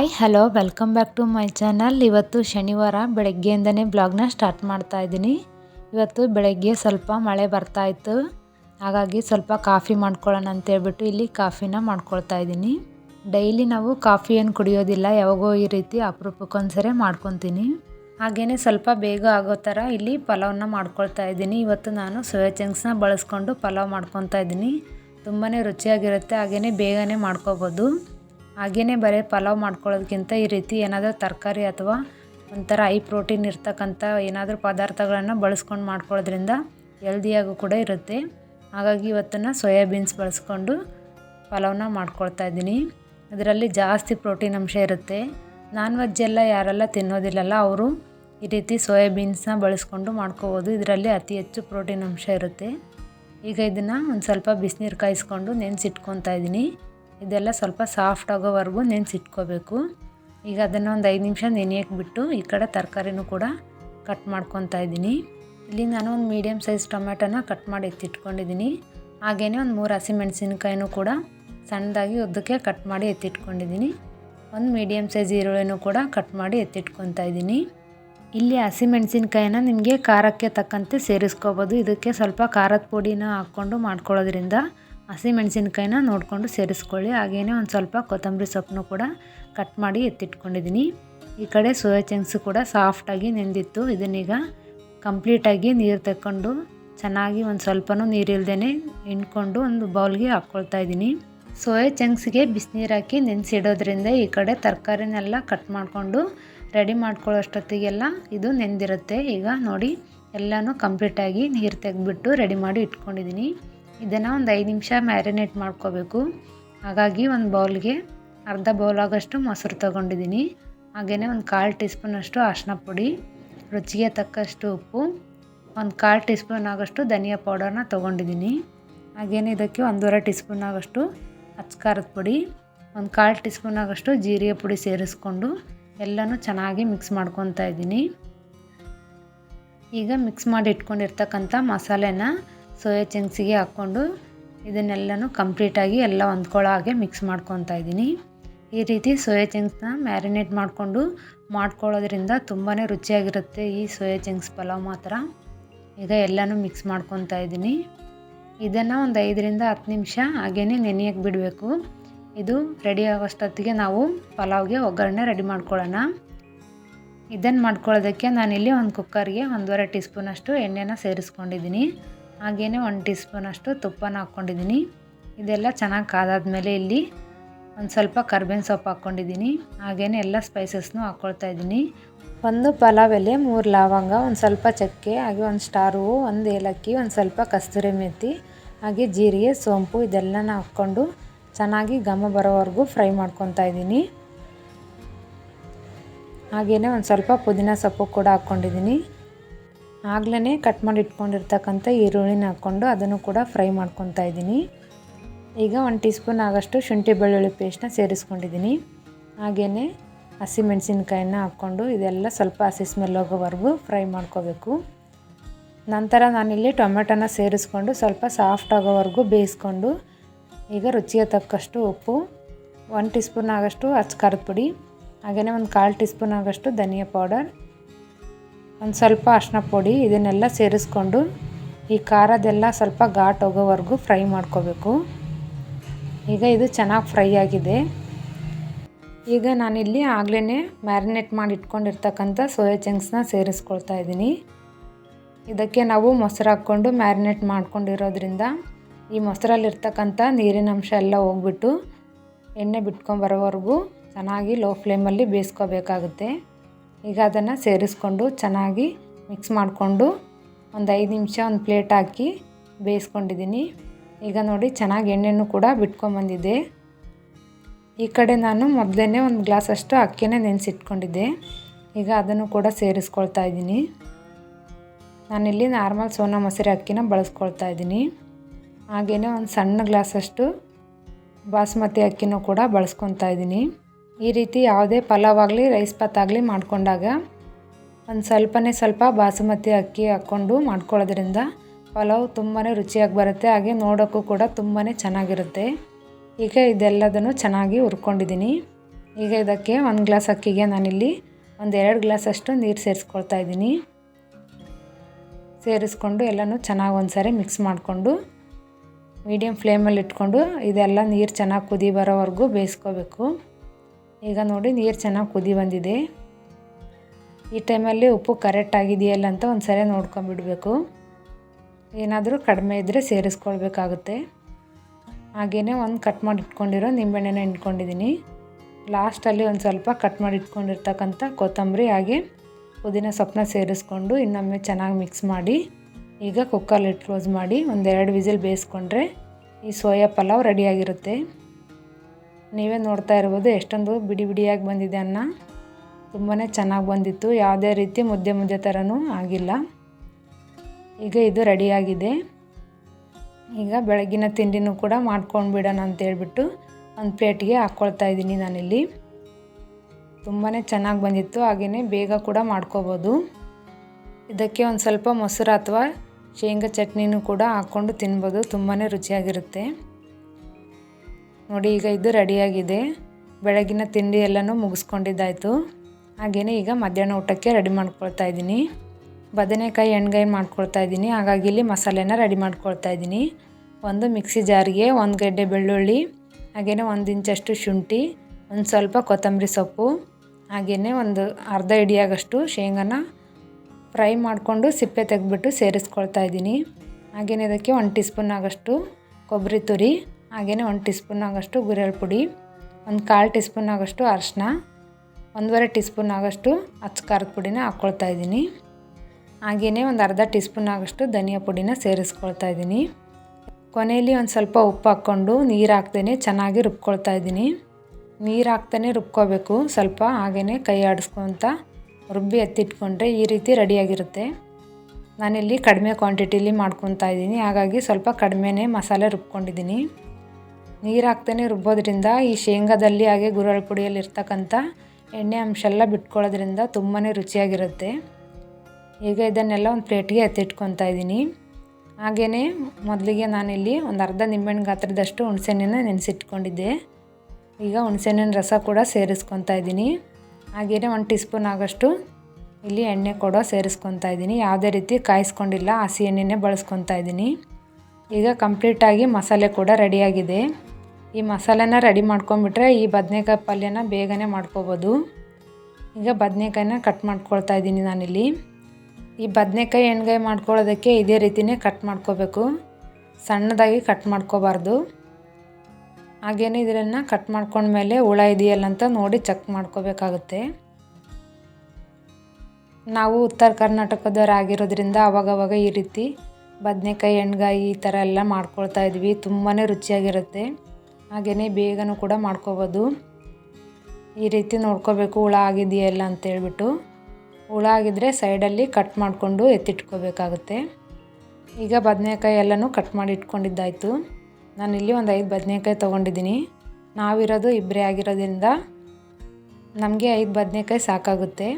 Hi, hello, welcome back to my channel. ಇವತ್ತು ಶನಿವಾರ, ಬೆಳಗ್ಗೆಯಿಂದನೇ ಬ್ಲಾಗ್ನ start ಮಾಡ್ತಾ ಇದ್ದೀನಿ. ಇವತ್ತು ಬೆಳಗ್ಗೆ ಸ್ವಲ್ಪ ಮಳೆ ಬರ್ತಾ ಇತ್ತು. ಹಾಗಾಗಿ ಸ್ವಲ್ಪ ಕಾಫಿ ಮಾಡ್ಕೊಳ್ಳೋಣ ಅಂತೇಳ್ಬಿಟ್ಟು ಇಲ್ಲಿ ಕಾಫಿನ ಮಾಡ್ಕೊಳ್ತಾ ಇದ್ದೀನಿ. ಡೈಲಿ ನಾವು ಕಾಫಿ ಏನು ಕುಡಿಯೋದಿಲ್ಲ, ಯಾವಾಗೋ ಈ ರೀತಿ ಅಪರೂಪಕ್ಕೊಂದ್ಸರಿ ಮಾಡ್ಕೊತೀನಿ. ಹಾಗೇ ಸ್ವಲ್ಪ ಬೇಗ ಆಗೋ ಥರ ಇಲ್ಲಿ ಪಲಾವ್ನ ಮಾಡ್ಕೊಳ್ತಾ ಇದ್ದೀನಿ. ಇವತ್ತು ನಾನು ಸೋಯಾ ಚಂಕ್ಸ್ನ ಬಳಸ್ಕೊಂಡು ಪಲಾವ್ ಮಾಡ್ಕೊತಾ ಇದ್ದೀನಿ. ತುಂಬಾ ರುಚಿಯಾಗಿರುತ್ತೆ ಹಾಗೆಯೇ ಬೇಗನೆ ಮಾಡ್ಕೋಬೋದು. ಹಾಗೆಯೇ ಬರೀ ಪಲಾವ್ ಮಾಡ್ಕೊಳ್ಳೋದಕ್ಕಿಂತ ಈ ರೀತಿ ಏನಾದರೂ ತರಕಾರಿ ಅಥವಾ ಒಂಥರ ಹೈ ಪ್ರೋಟೀನ್ ಇರ್ತಕ್ಕಂಥ ಏನಾದರೂ ಪದಾರ್ಥಗಳನ್ನು ಬಳಸ್ಕೊಂಡು ಮಾಡ್ಕೊಳ್ಳೋದ್ರಿಂದ ಹೆಲ್ದಿಯಾಗೂ ಕೂಡ ಇರುತ್ತೆ. ಹಾಗಾಗಿ ಇವತ್ತನ್ನು ಸೋಯಾಬೀನ್ಸ್ ಬಳಸ್ಕೊಂಡು ಪಲಾವ್ನ ಮಾಡ್ಕೊಳ್ತಾ ಇದ್ದೀನಿ. ಇದರಲ್ಲಿ ಜಾಸ್ತಿ ಪ್ರೋಟೀನ್ ಅಂಶ ಇರುತ್ತೆ. ನಾನ್ ವೆಜ್ ಎಲ್ಲ ಯಾರೆಲ್ಲ ತಿನ್ನೋದಿಲ್ಲಲ್ಲ ಅವರು ಈ ರೀತಿ ಸೋಯಾಬೀನ್ಸ್ನ ಬಳಸ್ಕೊಂಡು ಮಾಡ್ಕೋಬೋದು. ಇದರಲ್ಲಿ ಅತಿ ಹೆಚ್ಚು ಪ್ರೋಟೀನ್ ಅಂಶ ಇರುತ್ತೆ. ಈಗ ಇದನ್ನು ಒಂದು ಸ್ವಲ್ಪ ಬಿಸಿನೀರು ಕಾಯಿಸ್ಕೊಂಡು ನೆನೆಸಿಟ್ಕೊತಾ ಇದ್ದೀನಿ. ಇದೆಲ್ಲ ಸ್ವಲ್ಪ ಸಾಫ್ಟ್ ಆಗೋವರೆಗೂ ನೆನೆಸಿಟ್ಕೋಬೇಕು. ಈಗ ಅದನ್ನು ಒಂದು ಐದು ನಿಮಿಷ ನೆನೆಯೋಕೆ ಬಿಟ್ಟು ಈ ಕಡೆ ತರಕಾರಿನೂ ಕೂಡ ಕಟ್ ಮಾಡ್ಕೊತಾ ಇದ್ದೀನಿ. ಇಲ್ಲಿ ನಾನು ಒಂದು ಮೀಡಿಯಮ್ ಸೈಜ್ ಟೊಮ್ಯಾಟೋನ ಕಟ್ ಮಾಡಿ ಎತ್ತಿಟ್ಕೊಂಡಿದ್ದೀನಿ. ಹಾಗೇ ಒಂದು ಮೂರು ಹಸಿಮೆಣಸಿನ್ಕಾಯಿನೂ ಕೂಡ ಸಣ್ಣದಾಗಿ ಉದ್ದಕ್ಕೆ ಕಟ್ ಮಾಡಿ ಎತ್ತಿಟ್ಕೊಂಡಿದ್ದೀನಿ. ಒಂದು ಮೀಡಿಯಮ್ ಸೈಜ್ ಈರುಳ್ಳಿನೂ ಕೂಡ ಕಟ್ ಮಾಡಿ ಎತ್ತಿಟ್ಕೊತಾ ಇದ್ದೀನಿ. ಇಲ್ಲಿ ಹಸಿಮೆಣಸಿನ್ಕಾಯಿನ ನಿಮಗೆ ಖಾರಕ್ಕೆ ತಕ್ಕಂತೆ ಸೇರಿಸ್ಕೋಬೋದು. ಇದಕ್ಕೆ ಸ್ವಲ್ಪ ಖಾರದ ಪುಡಿನ ಹಾಕ್ಕೊಂಡು ಮಾಡ್ಕೊಳ್ಳೋದ್ರಿಂದ ಹಸಿಮೆಣಸಿನ್ಕಾಯಿನ ನೋಡಿಕೊಂಡು ಸೇರಿಸ್ಕೊಳ್ಳಿ. ಹಾಗೆಯೇ ಒಂದು ಸ್ವಲ್ಪ ಕೊತ್ತಂಬರಿ ಸೊಪ್ಪನ್ನು ಕೂಡ ಕಟ್ ಮಾಡಿ ಎತ್ತಿಟ್ಕೊಂಡಿದ್ದೀನಿ ಈ ಕಡೆ ಸೋಯಾ ಚಂಕ್ಸು ಕೂಡ ಸಾಫ್ಟಾಗಿ ನೆಂದಿತ್ತು. ಇದನ್ನೀಗ ಕಂಪ್ಲೀಟಾಗಿ ನೀರು ತಗೊಂಡು ಚೆನ್ನಾಗಿ ಒಂದು ಸ್ವಲ್ಪನೂ ನೀರಿಲ್ದೇ ಹಿಂಡ್ಕೊಂಡು ಒಂದು ಬೌಲ್ಗೆ ಹಾಕ್ಕೊಳ್ತಾ ಇದ್ದೀನಿ ಸೋಯಾ ಚಂಕ್ಸ್ಗೆ ಬಿಸಿನೀರು ಹಾಕಿ ನೆನೆಸಿಡೋದ್ರಿಂದ ಈ ಕಡೆ ತರಕಾರಿನೆಲ್ಲ ಕಟ್ ಮಾಡಿಕೊಂಡು ರೆಡಿ ಮಾಡ್ಕೊಳ್ಳೋಷ್ಟೊತ್ತಿಗೆಲ್ಲ ಇದು ನೆಂದಿರುತ್ತೆ. ಈಗ ನೋಡಿ, ಎಲ್ಲನೂ ಕಂಪ್ಲೀಟಾಗಿ ನೀರು ತೆಗೆದ್ಬಿಟ್ಟು ರೆಡಿ ಮಾಡಿ ಇಟ್ಕೊಂಡಿದ್ದೀನಿ ಇದನ್ನು ಒಂದು ಐದು ನಿಮಿಷ ಮ್ಯಾರಿನೇಟ್ ಮಾಡ್ಕೋಬೇಕು. ಹಾಗಾಗಿ ಒಂದು ಬೌಲ್ಗೆ ಅರ್ಧ ಬೌಲ್ ಆಗೋಷ್ಟು ಮೊಸರು ತೊಗೊಂಡಿದ್ದೀನಿ ಹಾಗೆಯೇ ಒಂದು ಕಾಲು ಟೀ ಸ್ಪೂನಷ್ಟು ಅರಿಶಿನ ಪುಡಿ, ರುಚಿಗೆ ತಕ್ಕಷ್ಟು ಉಪ್ಪು, ಒಂದು ಕಾಲು ಟೀ ಸ್ಪೂನ್ ಆಗೋಷ್ಟು ಧನಿಯಾ ಪೌಡರ್ನ ತೊಗೊಂಡಿದ್ದೀನಿ ಹಾಗೆಯೇ ಇದಕ್ಕೆ ಒಂದೂವರೆ ಟೀ ಸ್ಪೂನ್ ಆಗೋಷ್ಟು ಅಚ್ಕಾರದ ಪುಡಿ, ಒಂದು ಕಾಲು ಟೀ ಸ್ಪೂನ್ ಆಗೋಷ್ಟು ಜೀರಿಗೆ ಪುಡಿ ಸೇರಿಸ್ಕೊಂಡು ಎಲ್ಲನೂ ಚೆನ್ನಾಗಿ ಮಿಕ್ಸ್ ಮಾಡ್ಕೊತಾ ಇದ್ದೀನಿ ಈಗ ಮಿಕ್ಸ್ ಮಾಡಿ ಇಟ್ಕೊಂಡಿರ್ತಕ್ಕಂಥ ಮಸಾಲೆನ ಸೋಯಾ ಚಂಕ್ಸಿಗೆ ಹಾಕ್ಕೊಂಡು ಇದನ್ನೆಲ್ಲನೂ ಕಂಪ್ಲೀಟಾಗಿ ಎಲ್ಲ ಹೊಂದ್ಕೊಳ್ಳೋ ಹಾಗೆ ಮಿಕ್ಸ್ ಮಾಡ್ಕೊತಾ ಇದ್ದೀನಿ. ಈ ರೀತಿ ಸೋಯಾ ಚಂಕ್ಸ್ನ ಮ್ಯಾರಿನೇಟ್ ಮಾಡಿಕೊಂಡು ಮಾಡ್ಕೊಳ್ಳೋದ್ರಿಂದ ತುಂಬಾ ರುಚಿಯಾಗಿರುತ್ತೆ ಈ ಸೋಯಾ ಚಂಕ್ಸ್ ಪಲಾವ್ ಮಾತ್ರ. ಈಗ ಎಲ್ಲನೂ ಮಿಕ್ಸ್ ಮಾಡ್ಕೊತಾ ಇದ್ದೀನಿ. ಇದನ್ನು ಒಂದು ಐದರಿಂದ ಹತ್ತು ನಿಮಿಷ ಹಾಗೇ ನೆನೆಯಕ್ಕೆ ಬಿಡಬೇಕು. ಇದು ರೆಡಿ ಆಗೋಷ್ಟೊತ್ತಿಗೆ ನಾವು ಪಲಾವ್ಗೆ ಒಗ್ಗರಣೆ ರೆಡಿ ಮಾಡ್ಕೊಳ್ಳೋಣ. ಇದನ್ನು ಮಾಡ್ಕೊಳ್ಳೋದಕ್ಕೆ ನಾನಿಲ್ಲಿ ಒಂದು ಕುಕ್ಕರ್ಗೆ ಒಂದೂವರೆ ಟೀ ಸ್ಪೂನಷ್ಟು ಎಣ್ಣೆನ ಸೇರಿಸ್ಕೊಂಡಿದ್ದೀನಿ. ಹಾಗೆಯೇ ಒಂದು ಟೀ ಸ್ಪೂನಷ್ಟು ತುಪ್ಪನ ಹಾಕ್ಕೊಂಡಿದ್ದೀನಿ. ಇದೆಲ್ಲ ಚೆನ್ನಾಗಿ ಕಾದಾದ್ಮೇಲೆ ಇಲ್ಲಿ ಒಂದು ಸ್ವಲ್ಪ ಕರ್ಬೇವಿನ ಸೊಪ್ಪು ಹಾಕ್ಕೊಂಡಿದ್ದೀನಿ. ಹಾಗೆಯೇ ಎಲ್ಲ ಸ್ಪೈಸಸ್ನು ಹಾಕ್ಕೊಳ್ತಾ ಇದ್ದೀನಿ. ಒಂದು ಪಲಾವ್ ಎಲೆ ಮೂರು ಲವಂಗ, ಒಂದು ಸ್ವಲ್ಪ ಚಕ್ಕೆ, ಹಾಗೆ ಒಂದು ಸ್ಟಾರು ಒಂದು ಏಲಕ್ಕಿ, ಒಂದು ಸ್ವಲ್ಪ ಕಸ್ತೂರಿ ಮೆಥಿ ಹಾಗೆ ಜೀರಿಗೆ, ಸೋಂಪು ಇದೆಲ್ಲನ ಹಾಕ್ಕೊಂಡು ಚೆನ್ನಾಗಿ ಘಮ ಬರೋವರೆಗೂ ಫ್ರೈ ಮಾಡ್ಕೊತಾ ಇದ್ದೀನಿ. ಹಾಗೆಯೇ ಒಂದು ಸ್ವಲ್ಪ ಪುದೀನ ಸೊಪ್ಪು ಕೂಡ ಹಾಕ್ಕೊಂಡಿದ್ದೀನಿ. ಆಗ್ಲೇ ಕಟ್ ಮಾಡಿ ಇಟ್ಕೊಂಡಿರ್ತಕ್ಕಂಥ ಈರುಳ್ಳಿನ ಹಾಕ್ಕೊಂಡು ಅದನ್ನು ಕೂಡ ಫ್ರೈ ಮಾಡ್ಕೊತಾ ಇದ್ದೀನಿ. ಈಗ ಒಂದು ಟೀ ಸ್ಪೂನ್ ಆಗೋಷ್ಟು ಶುಂಠಿ ಬೆಳ್ಳುಳ್ಳಿ ಪೇಸ್ಟ್ನ ಸೇರಿಸ್ಕೊಂಡಿದ್ದೀನಿ. ಹಾಗೆಯೇ ಹಸಿಮೆಣಸಿನ್ಕಾಯಿನ ಹಾಕ್ಕೊಂಡು ಇದೆಲ್ಲ ಸ್ವಲ್ಪ ಹಸಿ ಸ್ಮೆಲ್ ಹೋಗೋವರೆಗೂ ಫ್ರೈ ಮಾಡ್ಕೋಬೇಕು. ನಂತರ ನಾನಿಲ್ಲಿ ಟೊಮೆಟೊನ ಸೇರಿಸ್ಕೊಂಡು ಸ್ವಲ್ಪ ಸಾಫ್ಟ್ ಆಗೋವರೆಗೂ ಬೇಯಿಸ್ಕೊಂಡು ಈಗ ರುಚಿಗೆ ತಕ್ಕಷ್ಟು ಉಪ್ಪು, ಒಂದು ಟೀ ಸ್ಪೂನ್ ಆಗೋಷ್ಟು ಖಾರದ ಪುಡಿ ಹಾಗೆಯೇ ಒಂದು ಕಾಲು ಟೀ ಸ್ಪೂನ್ ಆಗೋಷ್ಟು ಧನಿಯಾ ಪೌಡರ್ ಒಂದು ಸ್ವಲ್ಪ ಅರ್ಶಿನ ಪುಡಿ ಇದನ್ನೆಲ್ಲ ಸೇರಿಸ್ಕೊಂಡು ಈ ಖಾರದೆಲ್ಲ ಸ್ವಲ್ಪ ಘಾಟ್ ಹೋಗೋವರೆಗೂ ಫ್ರೈ ಮಾಡ್ಕೋಬೇಕು. ಈಗ ಇದು ಚೆನ್ನಾಗಿ ಫ್ರೈ ಆಗಿದೆ. ಈಗ ನಾನಿಲ್ಲಿ ಆಗಲೇ ಮ್ಯಾರಿನೇಟ್ ಮಾಡಿ ಇಟ್ಕೊಂಡಿರ್ತಕ್ಕಂಥ ಸೋಯಾ ಚಂಕ್ಸ್ನ ಸೇರಿಸ್ಕೊಳ್ತಾ ಇದ್ದೀನಿ. ಇದಕ್ಕೆ ನಾವು ಮೊಸರು ಹಾಕ್ಕೊಂಡು ಮ್ಯಾರಿನೇಟ್ ಮಾಡ್ಕೊಂಡಿರೋದ್ರಿಂದ ಈ ಮೊಸರಲ್ಲಿರ್ತಕ್ಕಂಥ ನೀರಿನ ಅಂಶ ಎಲ್ಲ ಹೋಗ್ಬಿಟ್ಟು ಎಣ್ಣೆ ಬಿಟ್ಕೊಂಬರೋವರೆಗೂ ಚೆನ್ನಾಗಿ ಲೋ ಫ್ಲೇಮಲ್ಲಿ ಬೇಯಿಸ್ಕೋಬೇಕಾಗುತ್ತೆ. ಈಗ ಅದನ್ನು ಸೇರಿಸ್ಕೊಂಡು ಚೆನ್ನಾಗಿ ಮಿಕ್ಸ್ ಮಾಡಿಕೊಂಡು ಒಂದು ಐದು ನಿಮಿಷ ಒಂದು ಪ್ಲೇಟ್ ಹಾಕಿ ಬೇಯಿಸ್ಕೊಂಡಿದ್ದೀನಿ. ಈಗ ನೋಡಿ ಚೆನ್ನಾಗಿ ಎಣ್ಣೆನೂ ಕೂಡ ಬಿಟ್ಕೊಂಬಂದಿದೆ ಈ ಕಡೆ ನಾನು ಮೊದಲೇ ಒಂದು ಗ್ಲಾಸಷ್ಟು ಅಕ್ಕಿನೇ ನೆನೆಸಿಟ್ಕೊಂಡಿದ್ದೆ. ಈಗ ಅದನ್ನು ಕೂಡ ಸೇರಿಸ್ಕೊಳ್ತಾ ಇದ್ದೀನಿ. ನಾನಿಲ್ಲಿ ನಾರ್ಮಲ್ ಸೋನಾ ಮೊಸರಿ ಅಕ್ಕಿನ ಬಳಸ್ಕೊಳ್ತಾ ಇದ್ದೀನಿ. ಹಾಗೆಯೇ ಒಂದು ಸಣ್ಣ ಗ್ಲಾಸಷ್ಟು ಬಾಸ್ಮತಿ ಅಕ್ಕಿನೂ ಕೂಡ ಬಳಸ್ಕೊತಾ ಇದ್ದೀನಿ. ಈ ರೀತಿ ಯಾವುದೇ ಪಲಾವ್ ಆಗಲಿ ರೈಸ್ ಪತ್ ಆಗಲಿ ಮಾಡಿಕೊಂಡಾಗ ಒಂದು ಸ್ವಲ್ಪನೇ ಸ್ವಲ್ಪ ಬಾಸುಮತಿ ಅಕ್ಕಿ ಹಾಕ್ಕೊಂಡು ಮಾಡ್ಕೊಳ್ಳೋದ್ರಿಂದ ಪಲಾವ್ ತುಂಬಾ ರುಚಿಯಾಗಿ ಬರುತ್ತೆ. ಹಾಗೆ ನೋಡೋಕ್ಕೂ ಕೂಡ ತುಂಬಾ ಚೆನ್ನಾಗಿರುತ್ತೆ. ಈಗ ಇದೆಲ್ಲದನ್ನು ಚೆನ್ನಾಗಿ ಹುರ್ಕೊಂಡಿದ್ದೀನಿ. ಈಗ ಇದಕ್ಕೆ ಒಂದು ಗ್ಲಾಸ್ ಅಕ್ಕಿಗೆ ನಾನಿಲ್ಲಿ ಒಂದು ಎರಡು ಗ್ಲಾಸಷ್ಟು ನೀರು ಸೇರಿಸ್ಕೊಳ್ತಾ ಇದ್ದೀನಿ. ಸೇರಿಸ್ಕೊಂಡು ಎಲ್ಲನೂ ಚೆನ್ನಾಗಿ ಒಂದು ಸಾರಿ ಮಿಕ್ಸ್ ಮಾಡಿಕೊಂಡು ಮೀಡಿಯಮ್ ಫ್ಲೇಮಲ್ಲಿ ಇಟ್ಕೊಂಡು ಇದೆಲ್ಲ ನೀರು ಚೆನ್ನಾಗಿ ಕುದಿ ಬರೋವರೆಗೂ ಬೇಯಿಸ್ಕೋಬೇಕು. ಈಗ ನೋಡಿ ನೀರು ಚೆನ್ನಾಗಿ ಕುದಿ ಬಂದಿದೆ. ಈ ಟೈಮಲ್ಲಿ ಉಪ್ಪು ಕರೆಕ್ಟ್ ಆಗಿದೆಯಲ್ಲ ಅಂತ ಒಂದು ಸರಿ ನೋಡ್ಕೊಂಬಿಡಬೇಕು. ಏನಾದರೂ ಕಡಿಮೆ ಇದ್ದರೆ ಸೇರಿಸ್ಕೊಳ್ಬೇಕಾಗುತ್ತೆ. ಹಾಗೆಯೇ ಒಂದು ಕಟ್ ಮಾಡಿ ಇಟ್ಕೊಂಡಿರೋ ನಿಂಬೆಹಣ್ಣೆನ ಇಟ್ಕೊಂಡಿದ್ದೀನಿ ಲಾಸ್ಟಲ್ಲಿ ಒಂದು ಸ್ವಲ್ಪ ಕಟ್ ಮಾಡಿ ಇಟ್ಕೊಂಡಿರ್ತಕ್ಕಂಥ ಕೊತ್ತಂಬರಿ ಹಾಗೆ ಪುದೀನ ಸೊಪ್ಪನ್ನ ಸೇರಿಸ್ಕೊಂಡು ಇನ್ನೊಮ್ಮೆ ಚೆನ್ನಾಗಿ ಮಿಕ್ಸ್ ಮಾಡಿ, ಈಗ ಕುಕ್ಕರ್ ಕ್ಲೋಸ್ ಮಾಡಿ ಒಂದೆರಡು ವಿಸಿಲ್ ಬೇಯಿಸ್ಕೊಂಡ್ರೆ ಈ ಸೋಯಾ ಪಲಾವ್ ರೆಡಿಯಾಗಿರುತ್ತೆ ನೀವೇ ನೋಡ್ತಾ ಇರ್ಬೋದು, ಎಷ್ಟೊಂದು ಬಿಡಿ ಬಿಡಿಯಾಗಿ ಬಂದಿದೆ ಅನ್ನ. ತುಂಬಾ ಚೆನ್ನಾಗಿ ಬಂದಿತ್ತು, ಯಾವುದೇ ರೀತಿ ಮುದ್ದೆ ಮುದ್ದೆ ಥರನೂ ಆಗಿಲ್ಲ. ಈಗ ಇದು ರೆಡಿಯಾಗಿದೆ. ಈಗ ಬೆಳಗಿನ ತಿಂಡಿನೂ ಕೂಡ ಮಾಡ್ಕೊಂಡು ಬಿಡೋಣ ಅಂತ ಹೇಳ್ಬಿಟ್ಟು ಒಂದು ಪ್ಲೇಟ್ಗೆ ಹಾಕ್ಕೊಳ್ತಾ ಇದ್ದೀನಿ ನಾನಿಲ್ಲಿ. ತುಂಬಾ ಚೆನ್ನಾಗಿ ಬಂದಿತ್ತು ಹಾಗೆಯೇ ಬೇಗ ಕೂಡ ಮಾಡ್ಕೋಬೋದು. ಇದಕ್ಕೆ ಒಂದು ಸ್ವಲ್ಪ ಮೊಸರು ಅಥವಾ ಶೇಂಗಾ ಚಟ್ನಿನೂ ಕೂಡ ಹಾಕ್ಕೊಂಡು ತಿನ್ಬೋದು ತುಂಬಾ ರುಚಿಯಾಗಿರುತ್ತೆ. ನೋಡಿ, ಈಗ ಇದು ರೆಡಿಯಾಗಿದೆ. ಬೆಳಗಿನ ತಿಂಡಿ ಎಲ್ಲನೂ ಮುಗಿಸ್ಕೊಂಡಿದ್ದಾಯಿತು. ಹಾಗೆಯೇ ಈಗ ಮಧ್ಯಾಹ್ನ ಊಟಕ್ಕೆ ರೆಡಿ ಮಾಡ್ಕೊಳ್ತಾ ಇದ್ದೀನಿ. ಬದನೆಕಾಯಿ ಎಣ್ಗಾಯಿ ಮಾಡ್ಕೊಳ್ತಾ ಇದ್ದೀನಿ. ಹಾಗಾಗಿ ಇಲ್ಲಿ ಮಸಾಲೆನ ರೆಡಿ ಮಾಡ್ಕೊಳ್ತಾ ಇದ್ದೀನಿ. ಒಂದು ಮಿಕ್ಸಿ ಜಾರಿಗೆ ಒಂದು ಗಡ್ಡೆ ಬೆಳ್ಳುಳ್ಳಿ ಹಾಗೆಯೇ ಒಂದು ಇಂಚಷ್ಟು ಶುಂಠಿ, ಒಂದು ಸ್ವಲ್ಪ ಕೊತ್ತಂಬರಿ ಸೊಪ್ಪು ಹಾಗೆಯೇ ಒಂದು ಅರ್ಧ ಇಡಿಯಾಗಷ್ಟು ಶೇಂಗಾನ ಫ್ರೈ ಮಾಡಿಕೊಂಡು ಸಿಪ್ಪೆ ತೆಗೆದ್ಬಿಟ್ಟು ಸೇರಿಸ್ಕೊಳ್ತಾ ಇದ್ದೀನಿ. ಹಾಗೆಯೇ ಇದಕ್ಕೆ ಒಂದು ಟೀ ಸ್ಪೂನ್ ಆಗಷ್ಟು ಕೊಬ್ಬರಿ ತುರಿ ಹಾಗೆಯೇ ಒಂದು ಟೀ ಸ್ಪೂನ್ ಆಗೋಷ್ಟು ಗುರೆಳ್ ಪುಡಿ, ಒಂದು ಕಾಲು ಟೀ ಸ್ಪೂನ್ ಆಗೋಷ್ಟು ಅರಶಿನ ಒಂದೂವರೆ ಟೀ ಸ್ಪೂನ್ ಆಗೋಷ್ಟು ಅಚ್ಚ ಖಾರದ ಪುಡಿನ ಹಾಕ್ಕೊಳ್ತಾ ಇದ್ದೀನಿ. ಹಾಗೆಯೇ ಒಂದು ಅರ್ಧ ಟೀ ಸ್ಪೂನ್ ಆಗೋಷ್ಟು ಧನಿಯಾ ಪುಡಿನ ಸೇರಿಸ್ಕೊಳ್ತಾ ಇದ್ದೀನಿ. ಕೊನೆಯಲ್ಲಿ ಒಂದು ಸ್ವಲ್ಪ ಉಪ್ಪು ಹಾಕ್ಕೊಂಡು ನೀರು ಹಾಕ್ದೇ ಚೆನ್ನಾಗಿ ರುಬ್ಕೊಳ್ತಾ ಇದ್ದೀನಿ. ನೀರು ಹಾಕ್ತಾನೆ ರುಬ್ಕೋಬೇಕು, ಸ್ವಲ್ಪ ಹಾಗೆಯೇ ಕೈ ಆಡಿಸ್ಕೊತ ರುಬ್ಬಿ ಎತ್ತಿಟ್ಕೊಂಡ್ರೆ ಈ ರೀತಿ ರೆಡಿಯಾಗಿರುತ್ತೆ. ನಾನಿಲ್ಲಿ ಕಡಿಮೆ ಕ್ವಾಂಟಿಟಿಲಿ ಮಾಡ್ಕೊತಾ ಇದ್ದೀನಿ, ಹಾಗಾಗಿ ಸ್ವಲ್ಪ ಕಡಿಮೆನೇ ಮಸಾಲೆ ರುಬ್ಕೊಂಡಿದ್ದೀನಿ. ನೀರು ಹಾಕ್ತಾನೆ ರುಬ್ಬೋದ್ರಿಂದ ಈ ಶೇಂಗಾದಲ್ಲಿ ಹಾಗೆ ಗುರಳ್ ಪುಡಿಯಲ್ಲಿ ಇರ್ತಕ್ಕಂಥ ಎಣ್ಣೆ ಅಂಶ ಎಲ್ಲ ಬಿಟ್ಕೊಳ್ಳೋದ್ರಿಂದ ತುಂಬಾ ರುಚಿಯಾಗಿರುತ್ತೆ. ಈಗ ಇದನ್ನೆಲ್ಲ ಒಂದು ಪ್ಲೇಟ್ಗೆ ಎತ್ತಿಟ್ಕೊತಾ ಇದ್ದೀನಿ. ಹಾಗೆಯೇ ಮೊದಲಿಗೆ ನಾನಿಲ್ಲಿ ಒಂದು ಅರ್ಧ ನಿಂಬೆಹಣ್ಣು ಗಾತ್ರದಷ್ಟು ಹುಣಸೆಹಣ್ಣನ್ನು ನೆನೆಸಿಟ್ಕೊಂಡಿದ್ದೆ. ಈಗ ಹುಣಸೆಹಣ್ಣಿನ ರಸ ಕೂಡ ಸೇರಿಸ್ಕೊತಾ ಇದ್ದೀನಿ. ಹಾಗೆಯೇ ಒಂದು ಟೀ ಸ್ಪೂನ್ ಆಗೋಷ್ಟು ಇಲ್ಲಿ ಎಣ್ಣೆ ಕೂಡ ಸೇರಿಸ್ಕೊತಾ ಇದ್ದೀನಿ. ಯಾವುದೇ ರೀತಿ ಕಾಯಿಸ್ಕೊಂಡಿಲ್ಲ, ಹಸಿ ಎಣ್ಣೆನೇ ಬಳಸ್ಕೊತಾ ಇದ್ದೀನಿ. ಈಗ ಕಂಪ್ಲೀಟಾಗಿ ಮಸಾಲೆ ಕೂಡ ರೆಡಿಯಾಗಿದೆ. ಈ ಮಸಾಲೆನ ರೆಡಿ ಮಾಡ್ಕೊಂಬಿಟ್ರೆ ಈ ಬದನೆಕಾಯಿ ಪಲ್ಯನ ಬೇಗನೆ ಮಾಡ್ಕೋಬೋದು. ಈಗ ಬದನೆಕಾಯಿನ ಕಟ್ ಮಾಡ್ಕೊಳ್ತಾ ಇದ್ದೀನಿ ನಾನಿಲ್ಲಿ. ಈ ಬದನೆಕಾಯಿ ಎಣ್ಗಾಯಿ ಮಾಡ್ಕೊಳ್ಳೋದಕ್ಕೆ ಇದೇ ರೀತಿಯೇ ಕಟ್ ಮಾಡ್ಕೋಬೇಕು. ಸಣ್ಣದಾಗಿ ಕಟ್ ಮಾಡ್ಕೋಬಾರ್ದು. ಹಾಗೇನೆ ಇದನ್ನು ಕಟ್ ಮಾಡ್ಕೊಂಡ್ಮೇಲೆ ಹುಳ ಇದೆಯಲ್ಲ ಅಂತ ನೋಡಿ ಚೆಕ್ ಮಾಡ್ಕೋಬೇಕಾಗುತ್ತೆ. ನಾವು ಉತ್ತರ ಕರ್ನಾಟಕದವರಾಗಿರೋದ್ರಿಂದ ಅವಾಗವಾಗ ಈ ರೀತಿ ಬದನೆಕಾಯಿ, ಎಣ್ಗಾಯಿ ಈ ಥರ ಎಲ್ಲ ಮಾಡ್ಕೊಳ್ತಾ ಇದ್ವಿ. ತುಂಬಾ ರುಚಿಯಾಗಿರುತ್ತೆ. ಹಾಗೆಯೇ ಬೇಗನೂ ಕೂಡ ಮಾಡ್ಕೋಬೋದು. ಈ ರೀತಿ ನೋಡ್ಕೋಬೇಕು, ಹುಳ ಆಗಿದೆಯಲ್ಲ ಅಂತ ಹೇಳ್ಬಿಟ್ಟು. ಹುಳ ಆಗಿದ್ರೆ ಸೈಡಲ್ಲಿ ಕಟ್ ಮಾಡಿಕೊಂಡು ಎತ್ತಿಟ್ಕೋಬೇಕಾಗುತ್ತೆ. ಈಗ ಬದನೆಕಾಯಿ ಎಲ್ಲನೂ ಕಟ್ ಮಾಡಿ ಇಟ್ಕೊಂಡಿದ್ದಾಯಿತು. ಇಲ್ಲಿ ಒಂದು ಐದು ಬದನೆಕಾಯಿ ತೊಗೊಂಡಿದ್ದೀನಿ. ನಾವಿರೋದು ಇಬ್ಬರೇ ಆಗಿರೋದ್ರಿಂದ ನಮಗೆ ಐದು ಬದನೆಕಾಯಿ ಸಾಕಾಗುತ್ತೆ.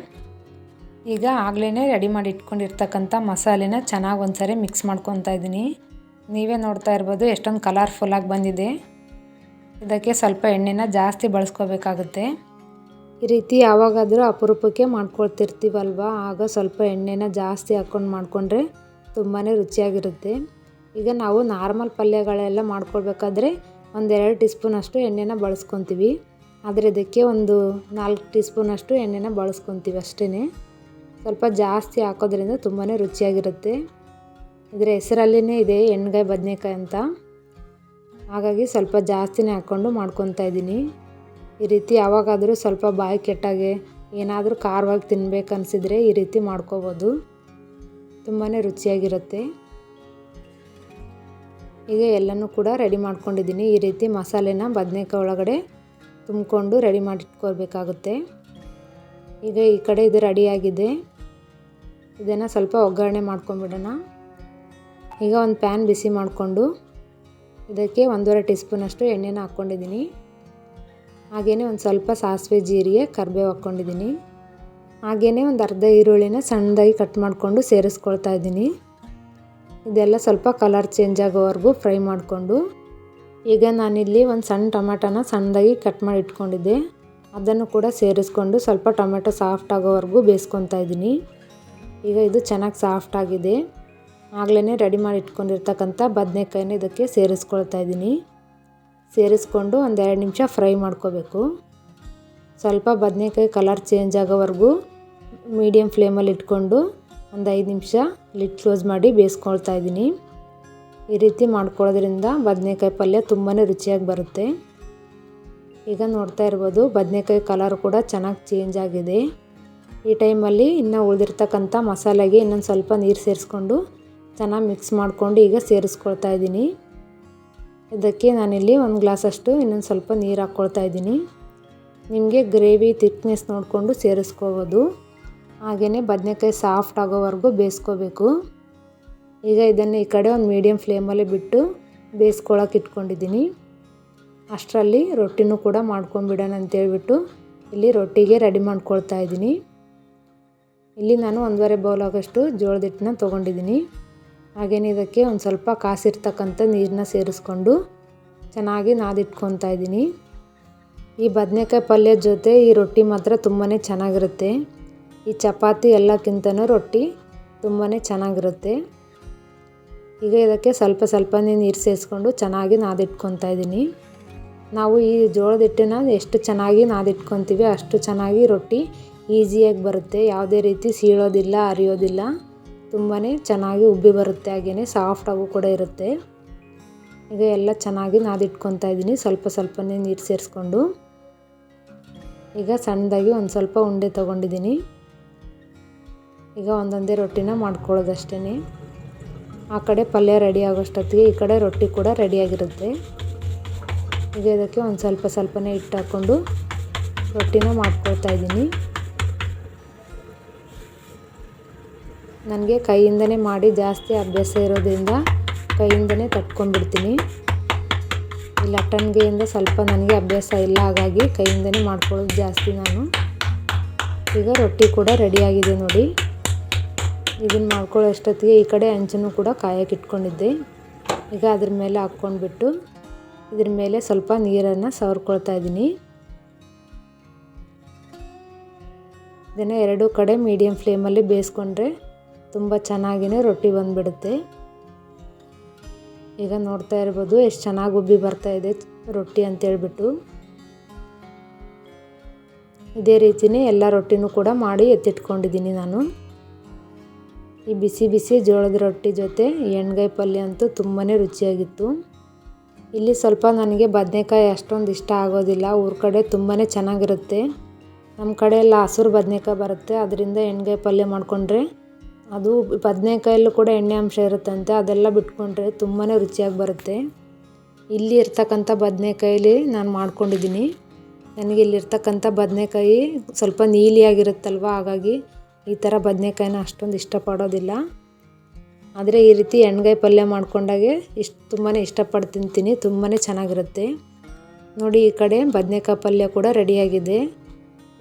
ಈಗ ಆಗಲೇ ರೆಡಿ ಮಾಡಿ ಇಟ್ಕೊಂಡಿರ್ತಕ್ಕಂಥ ಮಸಾಲೆನ ಚೆನ್ನಾಗಿ ಒಂದು ಸರಿ ಮಿಕ್ಸ್ ಮಾಡ್ಕೊತಾ ಇದ್ದೀನಿ. ನೀವೇ ನೋಡ್ತಾ ಇರ್ಬೋದು ಎಷ್ಟೊಂದು ಕಲರ್ಫುಲ್ಲಾಗಿ ಬಂದಿದೆ. ಇದಕ್ಕೆ ಸ್ವಲ್ಪ ಎಣ್ಣೆನ ಜಾಸ್ತಿ ಬಳಸ್ಕೋಬೇಕಾಗುತ್ತೆ. ಈ ರೀತಿ ಯಾವಾಗಾದರೂ ಅಪರೂಪಕ್ಕೆ ಮಾಡ್ಕೊಳ್ತಿರ್ತೀವಲ್ವ? ಆಗ ಸ್ವಲ್ಪ ಎಣ್ಣೆನ ಜಾಸ್ತಿ ಹಾಕ್ಕೊಂಡು ಮಾಡಿಕೊಂಡ್ರೆ ತುಂಬಾ ರುಚಿಯಾಗಿರುತ್ತೆ. ಈಗ ನಾವು ನಾರ್ಮಲ್ ಪಲ್ಯಗಳೆಲ್ಲ ಮಾಡ್ಕೊಳ್ಬೇಕಾದ್ರೆ ಒಂದೆರಡು ಟೀ ಸ್ಪೂನಷ್ಟು ಎಣ್ಣೆನ ಬಳಸ್ಕೊತೀವಿ. ಆದರೆ ಇದಕ್ಕೆ ಒಂದು ನಾಲ್ಕು ಟೀ ಸ್ಪೂನಷ್ಟು ಎಣ್ಣೆನ ಬಳಸ್ಕೊತೀವಿ ಅಷ್ಟೇ ಸ್ವಲ್ಪ ಜಾಸ್ತಿ ಹಾಕೋದ್ರಿಂದ ತುಂಬಾ ರುಚಿಯಾಗಿರುತ್ತೆ. ಇದರ ಹೆಸರಲ್ಲೇ ಇದೆ ಎಣ್ಗಾಯಿ ಬದನೆಕಾಯಿ ಅಂತ. ಹಾಗಾಗಿ ಸ್ವಲ್ಪ ಜಾಸ್ತಿನೇ ಹಾಕ್ಕೊಂಡು ಮಾಡ್ಕೊತಾ ಇದ್ದೀನಿ. ಈ ರೀತಿ ಯಾವಾಗಾದರೂ ಸ್ವಲ್ಪ ಬಾಯಿ ಕೆಟ್ಟಾಗೆ ಏನಾದರೂ ಖಾರವಾಗಿ ತಿನ್ಬೇಕು ಈ ರೀತಿ ಮಾಡ್ಕೋಬೋದು. ತುಂಬಾ ರುಚಿಯಾಗಿರುತ್ತೆ. ಈಗ ಎಲ್ಲನೂ ಕೂಡ ರೆಡಿ ಮಾಡ್ಕೊಂಡಿದ್ದೀನಿ. ಈ ರೀತಿ ಮಸಾಲೆನ ಬದನೆಕಾಯಿ ಒಳಗಡೆ ತುಂಬಿಕೊಂಡು ರೆಡಿ ಮಾಡಿಟ್ಕೋಬೇಕಾಗುತ್ತೆ ಈಗ ಈ ಕಡೆ ಇದು ರೆಡಿಯಾಗಿದೆ ಇದನ್ನು ಸ್ವಲ್ಪ ಒಗ್ಗರಣೆ ಮಾಡ್ಕೊಂಬಿಡೋಣ. ಈಗ ಒಂದು ಪ್ಯಾನ್ ಬಿಸಿ ಮಾಡಿಕೊಂಡು ಇದಕ್ಕೆ ಒಂದೂವರೆ ಟೀ ಸ್ಪೂನಷ್ಟು ಎಣ್ಣೆನ ಹಾಕ್ಕೊಂಡಿದ್ದೀನಿ. ಹಾಗೆಯೇ ಒಂದು ಸ್ವಲ್ಪ ಸಾಸಿವೆ ಜೀರಿಗೆ ಕರಿಬೇವು ಹಾಕ್ಕೊಂಡಿದ್ದೀನಿ. ಹಾಗೆಯೇ ಒಂದು ಅರ್ಧ ಈರುಳ್ಳಿನ ಸಣ್ಣದಾಗಿ ಕಟ್ ಮಾಡಿಕೊಂಡು ಸೇರಿಸ್ಕೊಳ್ತಾ ಇದ್ದೀನಿ. ಇದೆಲ್ಲ ಸ್ವಲ್ಪ ಕಲರ್ ಚೇಂಜ್ ಆಗೋವರೆಗೂ ಫ್ರೈ ಮಾಡಿಕೊಂಡು. ಈಗ ನಾನಿಲ್ಲಿ ಒಂದು ಸಣ್ಣ ಟೊಮೆಟೊನ ಸಣ್ಣದಾಗಿ ಕಟ್ ಮಾಡಿ ಇಟ್ಕೊಂಡಿದ್ದೆ. ಅದನ್ನು ಕೂಡ ಸೇರಿಸ್ಕೊಂಡು ಸ್ವಲ್ಪ ಟೊಮೆಟೊ ಸಾಫ್ಟ್ ಆಗೋವರೆಗೂ ಬೇಯಿಸ್ಕೊತಾ ಇದ್ದೀನಿ. ಈಗ ಇದು ಚೆನ್ನಾಗಿ ಸಾಫ್ಟ್ ಆಗಿದೆ. ಆಗಲೇ ರೆಡಿ ಮಾಡಿ ಇಟ್ಕೊಂಡಿರ್ತಕ್ಕಂಥ ಬದನೆಕಾಯಿನ ಇದಕ್ಕೆ ಸೇರಿಸ್ಕೊಳ್ತಾ ಇದ್ದೀನಿ. ಸೇರಿಸ್ಕೊಂಡು ಒಂದೆರಡು ನಿಮಿಷ ಫ್ರೈ ಮಾಡ್ಕೋಬೇಕು. ಸ್ವಲ್ಪ ಬದನೆಕಾಯಿ ಕಲರ್ ಚೇಂಜ್ ಆಗೋವರೆಗೂ ಮೀಡಿಯಮ್ ಫ್ಲೇಮಲ್ಲಿ ಇಟ್ಕೊಂಡು ಒಂದು ಐದು ನಿಮಿಷ ಲಿಡ್ ಕ್ಲೋಸ್ ಮಾಡಿ ಬೇಯಿಸ್ಕೊಳ್ತಾ ಇದ್ದೀನಿ. ಈ ರೀತಿ ಮಾಡ್ಕೊಳ್ಳೋದ್ರಿಂದ ಬದನೆಕಾಯಿ ಪಲ್ಯ ತುಂಬಾ ರುಚಿಯಾಗಿ ಬರುತ್ತೆ. ಈಗ ನೋಡ್ತಾ ಇರ್ಬೋದು ಬದನೆಕಾಯಿ ಕಲರ್ ಕೂಡ ಚೆನ್ನಾಗಿ ಚೇಂಜ್ ಆಗಿದೆ. ಈ ಟೈಮಲ್ಲಿ ಇನ್ನು ಉಳಿದಿರ್ತಕ್ಕಂಥ ಮಸಾಲೆಗೆ ಇನ್ನೊಂದು ಸ್ವಲ್ಪ ನೀರು ಸೇರಿಸ್ಕೊಂಡು ಚೆನ್ನಾಗಿ ಮಿಕ್ಸ್ ಮಾಡಿಕೊಂಡು ಈಗ ಸೇರಿಸ್ಕೊಳ್ತಾ ಇದ್ದೀನಿ. ಇದಕ್ಕೆ ನಾನಿಲ್ಲಿ ಒಂದು ಗ್ಲಾಸಷ್ಟು ಇನ್ನೊಂದು ಸ್ವಲ್ಪ ನೀರು ಹಾಕ್ಕೊಳ್ತಾ ಇದ್ದೀನಿ. ನಿಮಗೆ ಗ್ರೇವಿ ತಿಕ್ನೆಸ್ ನೋಡಿಕೊಂಡು ಸೇರಿಸ್ಕೋಬೋದು. ಹಾಗೆಯೇ ಬದನೆಕಾಯಿ ಸಾಫ್ಟ್ ಆಗೋವರೆಗೂ ಬೇಯಿಸ್ಕೋಬೇಕು. ಈಗ ಇದನ್ನು ಈ ಕಡೆ ಒಂದು ಮೀಡಿಯಮ್ ಫ್ಲೇಮಲ್ಲಿ ಬಿಟ್ಟು ಬೇಯಿಸ್ಕೊಳಕ್ಕೆ ಇಟ್ಕೊಂಡಿದ್ದೀನಿ. ಅಷ್ಟರಲ್ಲಿ ರೊಟ್ಟಿನೂ ಕೂಡ ಮಾಡ್ಕೊಂಬಿಡೋಣ ಅಂತೇಳ್ಬಿಟ್ಟು ಇಲ್ಲಿ ರೊಟ್ಟಿಗೆ ರೆಡಿ ಮಾಡ್ಕೊಳ್ತಾ ಇದ್ದೀನಿ. ಇಲ್ಲಿ ನಾನು ಒಂದೂವರೆ ಬೌಲ್ ಆಗೋಷ್ಟು ಜೋಳದ ಹಿಟ್ಟನ್ನ ತೊಗೊಂಡಿದ್ದೀನಿ. ಹಾಗೇನೆ ಇದಕ್ಕೆ ಒಂದು ಸ್ವಲ್ಪ ಕಾಸಿರ್ತಕ್ಕಂಥ ನೀರನ್ನ ಸೇರಿಸ್ಕೊಂಡು ಚೆನ್ನಾಗಿ ನಾದಿಟ್ಕೊತಾ ಇದ್ದೀನಿ. ಈ ಬದನೆಕಾಯಿ ಪಲ್ಯದ ಜೊತೆ ಈ ರೊಟ್ಟಿ ಮಾತ್ರ ತುಂಬಾ ಚೆನ್ನಾಗಿರುತ್ತೆ. ಈ ಚಪಾತಿ ಎಲ್ಲಕ್ಕಿಂತನೂ ರೊಟ್ಟಿ ತುಂಬಾ ಚೆನ್ನಾಗಿರುತ್ತೆ. ಈಗ ಇದಕ್ಕೆ ಸ್ವಲ್ಪ ಸ್ವಲ್ಪನೇ ನೀರು ಸೇರಿಸ್ಕೊಂಡು ಚೆನ್ನಾಗಿ ನಾದಿಟ್ಕೊತಾ ಇದ್ದೀನಿ. ನಾವು ಈ ಜೋಳದ ಹಿಟ್ಟನ್ನ ಎಷ್ಟು ಚೆನ್ನಾಗಿ ನಾದಿಟ್ಕೊತೀವಿ ಅಷ್ಟು ಚೆನ್ನಾಗಿ ರೊಟ್ಟಿ ಈಸಿಯಾಗಿ ಬರುತ್ತೆ. ಯಾವುದೇ ರೀತಿ ಸೀಳೋದಿಲ್ಲ, ಅರಿಯೋದಿಲ್ಲ. ತುಂಬಾ ಚೆನ್ನಾಗಿ ಉಬ್ಬಿ ಬರುತ್ತೆ ಹಾಗೆಯೇ ಸಾಫ್ಟಾಗೂ ಕೂಡ ಇರುತ್ತೆ. ಈಗ ಎಲ್ಲ ಚೆನ್ನಾಗಿ ನಾದಿಟ್ಕೊತಾ ಇದ್ದೀನಿ, ಸ್ವಲ್ಪ ಸ್ವಲ್ಪನೇ ನೀರು ಸೇರಿಸ್ಕೊಂಡು. ಈಗ ಸಣ್ಣದಾಗಿ ಒಂದು ಸ್ವಲ್ಪ ಉಂಡೆ ತೊಗೊಂಡಿದ್ದೀನಿ. ಈಗ ಒಂದೊಂದೇ ರೊಟ್ಟಿನ ಮಾಡ್ಕೊಳ್ಳೋದಷ್ಟೇ ಆ ಕಡೆ ಪಲ್ಯ ರೆಡಿ ಆಗೋಷ್ಟೊತ್ತಿಗೆ ಈ ಕಡೆ ರೊಟ್ಟಿ ಕೂಡ ರೆಡಿಯಾಗಿರುತ್ತೆ ಈಗ ಇದಕ್ಕೆ ಒಂದು ಸ್ವಲ್ಪ ಸ್ವಲ್ಪನೇ ಹಿಟ್ಟು ಹಾಕ್ಕೊಂಡು ರೊಟ್ಟಿನ ಮಾಡ್ಕೊಳ್ತಾ ಇದ್ದೀನಿ. ನನಗೆ ಕೈಯಿಂದನೇ ಮಾಡಿ ಜಾಸ್ತಿ ಅಭ್ಯಾಸ ಇರೋದ್ರಿಂದ ಕೈಯಿಂದನೇ ತಟ್ಕೊಂಡ್ಬಿಡ್ತೀನಿ. ಈ ಲಟ್ಟಣಿಗೆಯಿಂದ ಸ್ವಲ್ಪ ನನಗೆ ಅಭ್ಯಾಸ ಇಲ್ಲ, ಹಾಗಾಗಿ ಕೈಯಿಂದನೇ ಮಾಡ್ಕೊಳ್ಳೋದು ಜಾಸ್ತಿ ನಾನು. ಈಗ ರೊಟ್ಟಿ ಕೂಡ ರೆಡಿಯಾಗಿದೆ ನೋಡಿ. ಇದನ್ನು ಮಾಡ್ಕೊಳ್ಳೋ ಅಷ್ಟೊತ್ತಿಗೆ ಈ ಕಡೆ ಅಂಚನ್ನು ಕೂಡ ಕಾಯಕ್ಕೆ ಇಟ್ಕೊಂಡಿದ್ದೆ. ಈಗ ಅದ್ರ ಮೇಲೆ ಹಾಕ್ಕೊಂಡ್ಬಿಟ್ಟು ಇದ್ರ ಮೇಲೆ ಸ್ವಲ್ಪ ನೀರನ್ನು ಸವರ್ಕೊಳ್ತಾ ಇದ್ದೀನಿ. ಇದನ್ನು ಎರಡು ಕಡೆ ಮೀಡಿಯಮ್ ಫ್ಲೇಮಲ್ಲಿ ಬೇಯಿಸ್ಕೊಂಡ್ರೆ ತುಂಬ ಚೆನ್ನಾಗಿಯೇ ರೊಟ್ಟಿ ಬಂದುಬಿಡುತ್ತೆ. ಈಗ ನೋಡ್ತಾ ಇರ್ಬೋದು ಎಷ್ಟು ಚೆನ್ನಾಗಿ ಉಬ್ಬಿ ಬರ್ತಾ ಇದೆ ರೊಟ್ಟಿ ಅಂತೇಳ್ಬಿಟ್ಟು. ಇದೇ ರೀತಿಯೇ ಎಲ್ಲ ರೊಟ್ಟಿನೂ ಕೂಡ ಮಾಡಿ ಎತ್ತಿಟ್ಕೊಂಡಿದ್ದೀನಿ ನಾನು. ಈ ಬಿಸಿ ಬಿಸಿ ಜೋಳದ ರೊಟ್ಟಿ ಜೊತೆ ಎಣ್ಗಾಯಿ ಪಲ್ಯ ಅಂತೂ ತುಂಬಾ ರುಚಿಯಾಗಿತ್ತು. ಇಲ್ಲಿ ಸ್ವಲ್ಪ ನನಗೆ ಬದನೆಕಾಯಿ ಅಷ್ಟೊಂದು ಇಷ್ಟ ಆಗೋದಿಲ್ಲ, ಊರ ಕಡೆ ತುಂಬಾ ಚೆನ್ನಾಗಿರುತ್ತೆ. ನಮ್ಮ ಕಡೆ ಎಲ್ಲ ಹಸಿರು ಬದನೆಕಾಯಿ ಬರುತ್ತೆ, ಅದರಿಂದ ಎಣ್ಗಾಯಿ ಪಲ್ಯ ಮಾಡಿಕೊಂಡ್ರೆ ಅದು ಬದನೇಕಾಯಲ್ಲೂ ಕೂಡ ಎಣ್ಣೆ ಅಂಶ ಇರುತ್ತಂತೆ, ಅದೆಲ್ಲ ಬಿಟ್ಕೊಂಡ್ರೆ ತುಂಬಾ ರುಚಿಯಾಗಿ ಬರುತ್ತೆ. ಇಲ್ಲಿ ಇರ್ತಕ್ಕಂಥ ಬದನೇಕಾಯಲ್ಲಿ ನಾನು ಮಾಡ್ಕೊಂಡಿದ್ದೀನಿ. ನನಗೆ ಇಲ್ಲಿರ್ತಕ್ಕಂಥ ಬದನೇಕಾಯಿ ಸ್ವಲ್ಪ ನೀಲಿಯಾಗಿರುತ್ತಲ್ವ, ಹಾಗಾಗಿ ಈ ಥರ ಬದನೇಕಾಯಿನ ಅಷ್ಟೊಂದು ಇಷ್ಟಪಡೋದಿಲ್ಲ. ಆದರೆ ಈ ರೀತಿ ಎಣ್ಗಾಯಿ ಪಲ್ಯ ಮಾಡ್ಕೊಂಡಾಗೆ ಇಷ್ಟು ತುಂಬಾ ಇಷ್ಟಪಟ್ಟು ತಿಂತೀನಿ ತುಂಬಾ ಚೆನ್ನಾಗಿರುತ್ತೆ. ನೋಡಿ, ಈ ಕಡೆ ಬದನೇಕಾಯಿ ಪಲ್ಯ ಕೂಡ ರೆಡಿಯಾಗಿದೆ.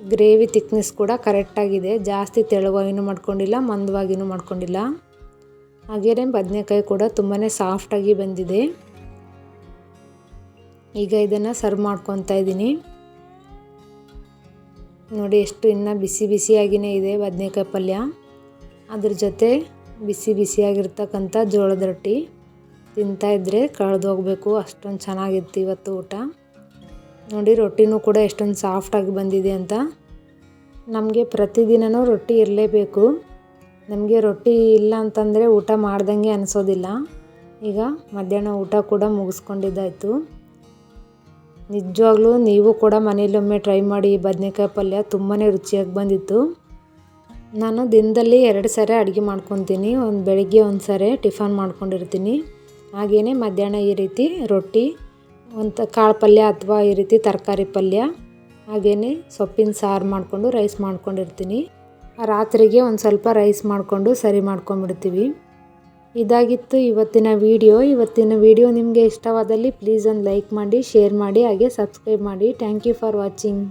ಗ್ರೇವಿ ತಿಕ್ನೆಸ್ ಕೂಡ ಕರೆಕ್ಟಾಗಿದೆ. ಜಾಸ್ತಿ ತೆಳುವಾಗಿನೂ ಮಾಡ್ಕೊಂಡಿಲ್ಲ ಮಂದವಾಗಿನೂ ಮಾಡ್ಕೊಂಡಿಲ್ಲ. ಹಾಗೆಯೇ ಬದನೆಕಾಯಿ ಕೂಡ ತುಂಬಾ ಸಾಫ್ಟಾಗಿ ಬಂದಿದೆ. ಈಗ ಇದನ್ನು ಸರ್ವ್ ಮಾಡ್ಕೊತಾ ಇದ್ದೀನಿ. ನೋಡಿ, ಎಷ್ಟು ಇನ್ನೂ ಬಿಸಿ ಬಿಸಿಯಾಗಿಯೇ ಇದೆ ಬದನೆಕಾಯಿ ಪಲ್ಯ. ಅದ್ರ ಜೊತೆ ಬಿಸಿ ಬಿಸಿಯಾಗಿರ್ತಕ್ಕಂಥ ಜೋಳದ ರೊಟ್ಟಿ ತಿಂತಾಯಿದ್ರೆ ಕಳೆದು ಹೋಗಬೇಕು. ಅಷ್ಟೊಂದು ಚೆನ್ನಾಗಿತ್ತು ಇವತ್ತು ಊಟ. ನೋಡಿ, ರೊಟ್ಟಿನೂ ಕೂಡ ಎಷ್ಟೊಂದು ಸಾಫ್ಟಾಗಿ ಬಂದಿದೆ ಅಂತ. ನಮಗೆ ಪ್ರತಿದಿನವೂ ರೊಟ್ಟಿ ಇರಲೇಬೇಕು. ನಮಗೆ ರೊಟ್ಟಿ ಇಲ್ಲ ಅಂತಂದರೆ ಊಟ ಮಾಡ್ದಂಗೆ ಅನಿಸೋದಿಲ್ಲ. ಈಗ ಮಧ್ಯಾಹ್ನ ಊಟ ಕೂಡ ಮುಗಿಸ್ಕೊಂಡಿದ್ದಾಯಿತು. ನಿಜವಾಗ್ಲೂ ನೀವು ಕೂಡ ಮನೆಯಲ್ಲೊಮ್ಮೆ ಟ್ರೈ ಮಾಡಿ ಬದನೆಕಾಯಿ ಪಲ್ಯ ತುಂಬಾ ರುಚಿಯಾಗಿ ಬಂದಿತ್ತು. ನಾನು ದಿನದಲ್ಲಿ ಎರಡು ಸಾರಿ ಅಡುಗೆ ಮಾಡ್ಕೊತೀನಿ. ಒಂದು ಬೆಳಗ್ಗೆ ಒಂದು ಸಾರಿ ಟಿಫನ್ ಮಾಡ್ಕೊಂಡಿರ್ತೀನಿ. ಹಾಗೆಯೇ ಮಧ್ಯಾಹ್ನ ಈ ರೀತಿ ರೊಟ್ಟಿ ಒಂದು ಕಾಳು ಪಲ್ಯ ಅಥವಾ ಈ ರೀತಿ ತರಕಾರಿ ಪಲ್ಯ ಹಾಗೆಯೇ ಸೊಪ್ಪಿನ ಸಾರು ಮಾಡಿಕೊಂಡು ರೈಸ್ ಮಾಡ್ಕೊಂಡಿರ್ತೀನಿ. ರಾತ್ರಿಗೆ ಒಂದು ಸ್ವಲ್ಪ ರೈಸ್ ಮಾಡಿಕೊಂಡು ಸರಿ ಮಾಡ್ಕೊಂಬಿಡ್ತೀವಿ ಇದಾಗಿತ್ತು ಇವತ್ತಿನ ವಿಡಿಯೋ ಇವತ್ತಿನ ವಿಡಿಯೋ ನಿಮಗೆ ಇಷ್ಟವಾದಲ್ಲಿ ಪ್ಲೀಸ್ ಒಂದು ಲೈಕ್ ಮಾಡಿ ಶೇರ್ ಮಾಡಿ, ಹಾಗೆ ಸಬ್ಸ್ಕ್ರೈಬ್ ಮಾಡಿ. Thank you for watching